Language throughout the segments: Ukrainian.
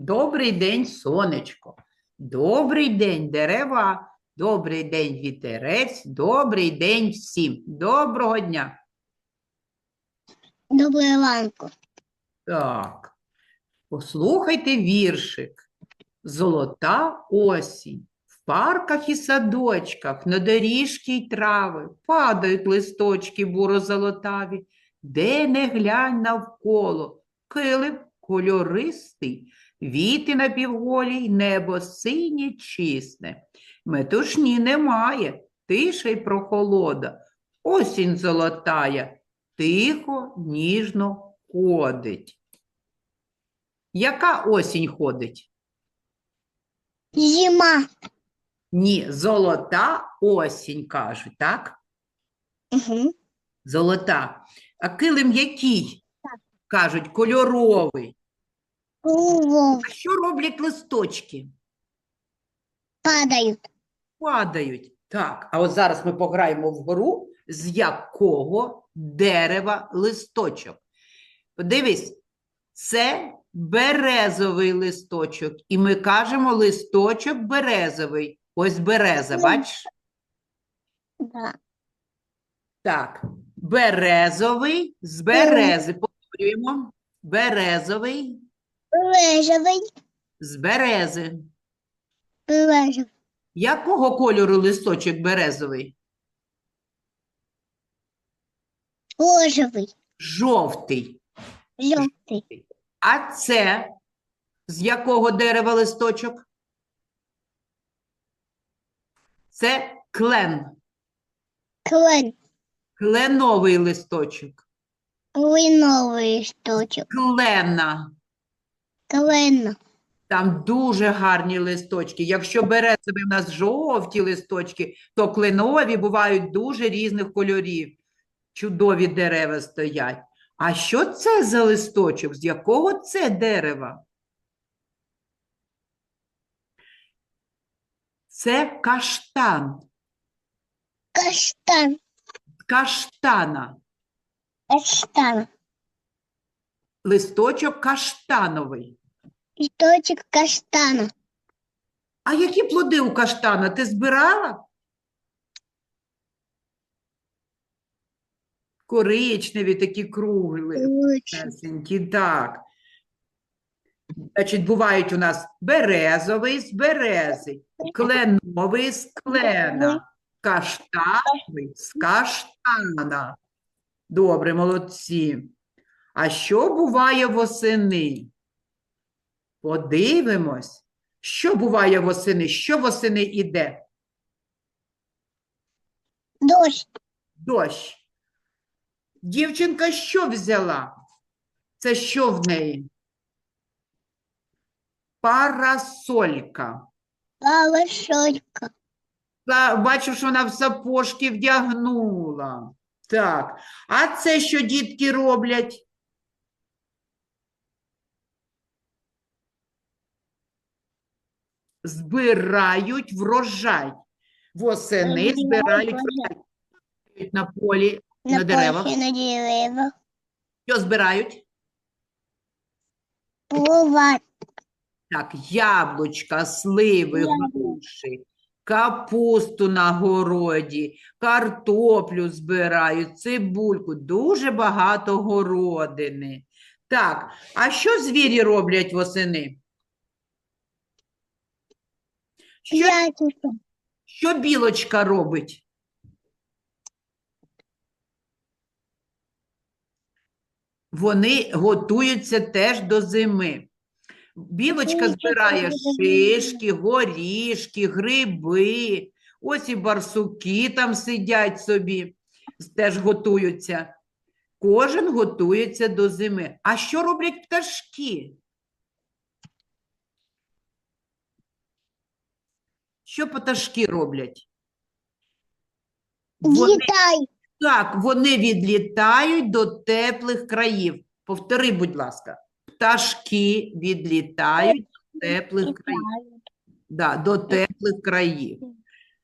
Добрий день, сонечко. Добрий день, дерева. Добрий день, вітерець. Добрий день всім. Доброго дня. Доброго ранку. Так. Послухайте віршик. Золота осінь. В парках і садочках, на доріжки й трави падають листочки буро-золотаві, де не глянь навколо, килим кольористий, віти напівголі, небо синє чисне. Метушні немає, тиша й прохолода, осінь золотая, тихо, ніжно ходить. Яка осінь ходить? Зима. Ні, золота осінь кажуть, так? Угу. Золота. А килим який? Кажуть, кольоровий. Кругом А що роблять листочки? падают. Падають. Так, а от зараз ми пограємо в гру, з якого дерева листочок. Подивись, це березовий листочок. І ми кажемо листочок березовий. Ось береза, бачиш? Да. Так, березовий з берези. Повторюємо. Березовий Бережевий. з берези. Бережевий. Якого кольору листочок березовий? Рожевий. Жовтий. Жовтий. А це з якого дерева листочок? Це клен, Клен. кленовий листочок. Кленовий штучок. Клена. Клен. Там дуже гарні листочки. Якщо березові в нас жовті листочки, то кленові бувають дуже різних кольорів. Чудові дерева стоять. А що це за листочок? З якого це дерева? Це каштан. Каштан. Каштана. Каштан. Листочок каштановий. Штучок каштана. А які плоди у каштана? Ти збирала? Коричневі, такі круглі. Лучше. Так. Значить, бувають у нас березовий з берези, кленовий з клена, каштановий з каштана. Добре, молодці. А що буває восени? Подивимось, що буває восени, що восени іде? Дощ. Дощ. Дівчинка що взяла? Це що в неї? Парасолька. Палашолька. Та, Бачу, що вона в сапожки вдягнула. Так. А це що дітки роблять? Збирають врожай. Восени збирають врожай. На полі, на На деревах. на деревах. Що збирають? Буває. Так, яблучка, сливи, груші, капусту на городі, картоплю збирають, цибульку, дуже багато городини. Так, а що звірі роблять восени? Що, Яйця. що білочка робить? Вони готуються теж до зими. Білочка збирає шишки, горішки, гриби. Ось і барсуки там сидять собі, теж готуються. Кожен готується до зими. А що роблять пташки? Що пташки роблять? Вони так, вони відлітають до теплих країв. Повтори, будь ласка. Пташки відлітають до теплих країв. Да, до теплих країв.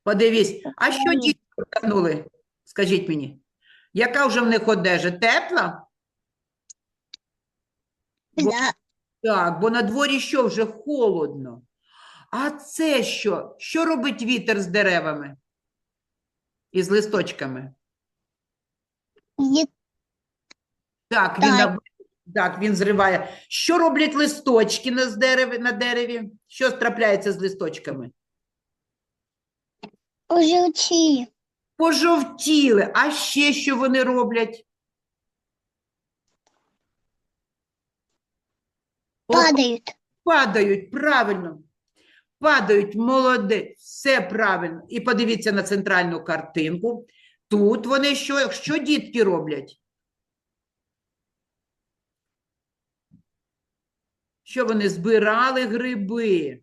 Подивись, а що діти одягнули? Скажіть мені, яка вже в них одежа? Тепла? Бо- Так, бо на дворі що вже холодно. А це що? Що робить вітер з деревами? І з листочками? Є Так, він, Так. так, він зриває. Що роблять листочки на, дереві, на дереві? Що трапляється з листочками? оживці. Пожовтіли. А ще що вони роблять? Падають. Падають, правильно. Падають, молодець, все правильно. І подивіться на центральну картинку. Тут вони що, що дітки роблять? Що вони збирали гриби?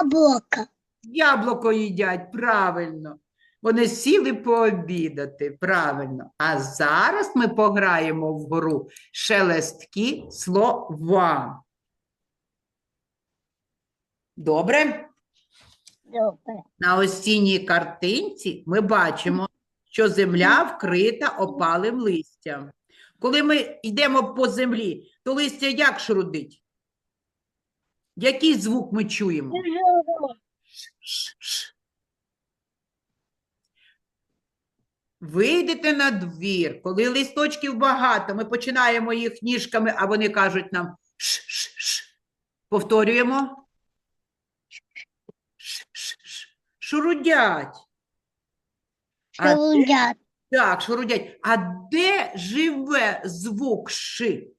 Яблука. Яблуко їдять, правильно. Вони сіли пообідати, правильно. А зараз ми пограємо в гру шелесткі слова. Добре? Добре. На осінній картинці ми бачимо, що земля вкрита опалим листям. Коли ми йдемо по землі, то листя як шрудить? Який звук ми чуємо? Вийдете на двір, коли листочків багато, ми починаємо їх ніжками, а вони кажуть нам ш-ш-ш. Повторюємо. Ш-ш-ш. Шурудять. А так, шурудять. А де живе звук ши?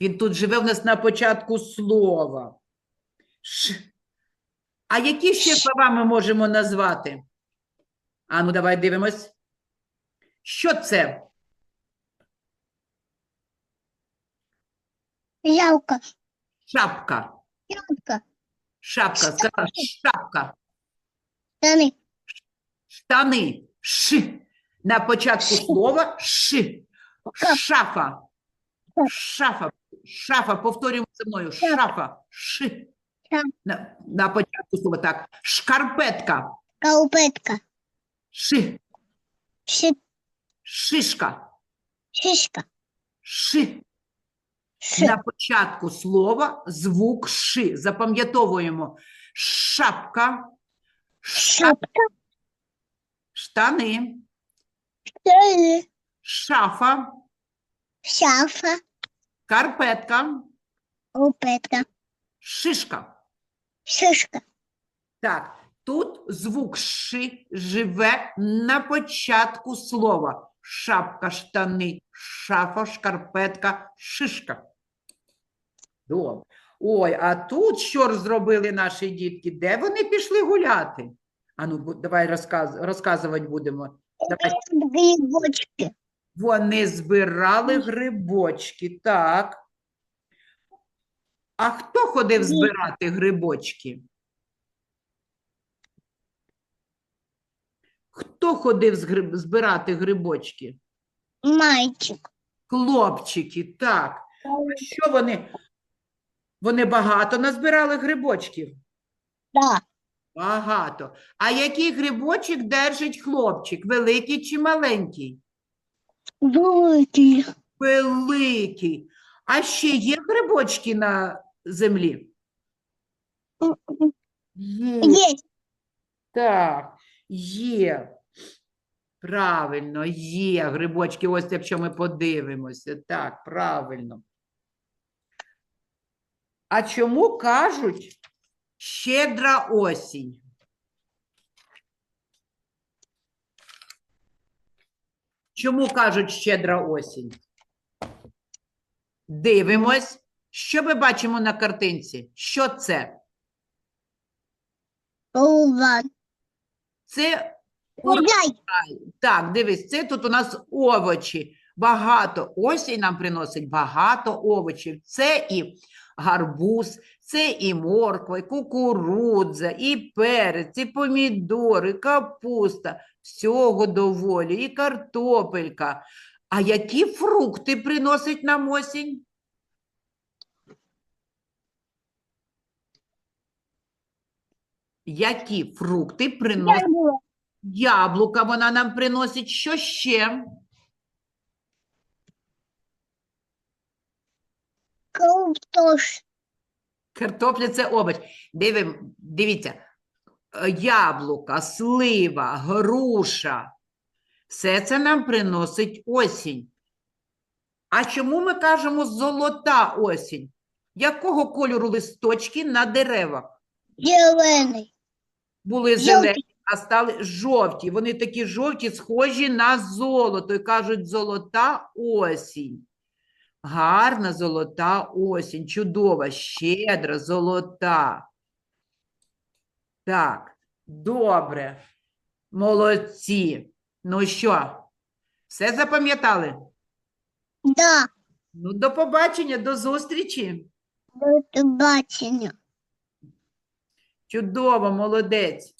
Він тут живе в нас на початку слова. Ш. А які ще Ш. слова ми можемо назвати? А ну давай дивимось. Що це? Ялка. Шапка. Ялка. Шапка. Сказала шапка. Штани. Штани. Ш. На початку слова ши. Шафа. Шафа. Шафа. Повторюємо за мною. Шафа. Ши. Ша. На, на початку слова так. Шкарпетка. Каупетка. Ши. Ши. Шишка. Шишка. Ши. На початку слова звук ши. Запам'ятовуємо. Шапка. Ша- Шапка. Штани. Штани. Шафа. Шафа. Карпетка. Каупетка. Шишка. Шишка. Так, тут звук ши живе на початку слова. Шапка, штани, шафа, шкарпетка, шишка. Добре. Ой, а тут що зробили наші дітки? Де вони пішли гуляти? Ану, давай розказ, розказувати будемо. Давай. Грибочки. Вони збирали грибочки, так. А хто ходив збирати грибочки? Хто ходив збирати грибочки? Мальчик. Хлопчики, так. А що вони? Вони багато назбирали грибочків? Да. Багато. А який грибочок держить хлопчик? Великий чи маленький? Великий. Великий. А ще є грибочки на землі? Є. Так, є. Правильно, є грибочки, ось якщо ми подивимося. Так, правильно. А чому кажуть щедра осінь? Чому кажуть щедра осінь? Дивимось. Що ми бачимо на картинці? Що це? Улан. Це Гуляй. Так, дивись, це тут у нас овочі. Багато. Осінь нам приносить багато овочів. Це і гарбуз, це і морква, і кукурудза, і перець, і помідори, капуста. Всього доволі, і картопелька. А які фрукти приносить нам осінь? Які фрукти приносить? Яблука вона нам приносить. Що ще? Картош. Картопля це овоч. Дивим, дивіться. Яблука, слива, груша. Все це нам приносить осінь. А чому ми кажемо золота осінь? Якого кольору листочки на деревах? Зелений. Були Жовті. зелені, а стали жовті. Вони такі жовті, схожі на золото. І кажуть, золота осінь. Гарна золота осінь, чудова, щедра, золота. Так, добре. Молодці. Ну що, все запам'ятали? Да. Ну, до побачення, до зустрічі. До побачення. Чудово, молодець.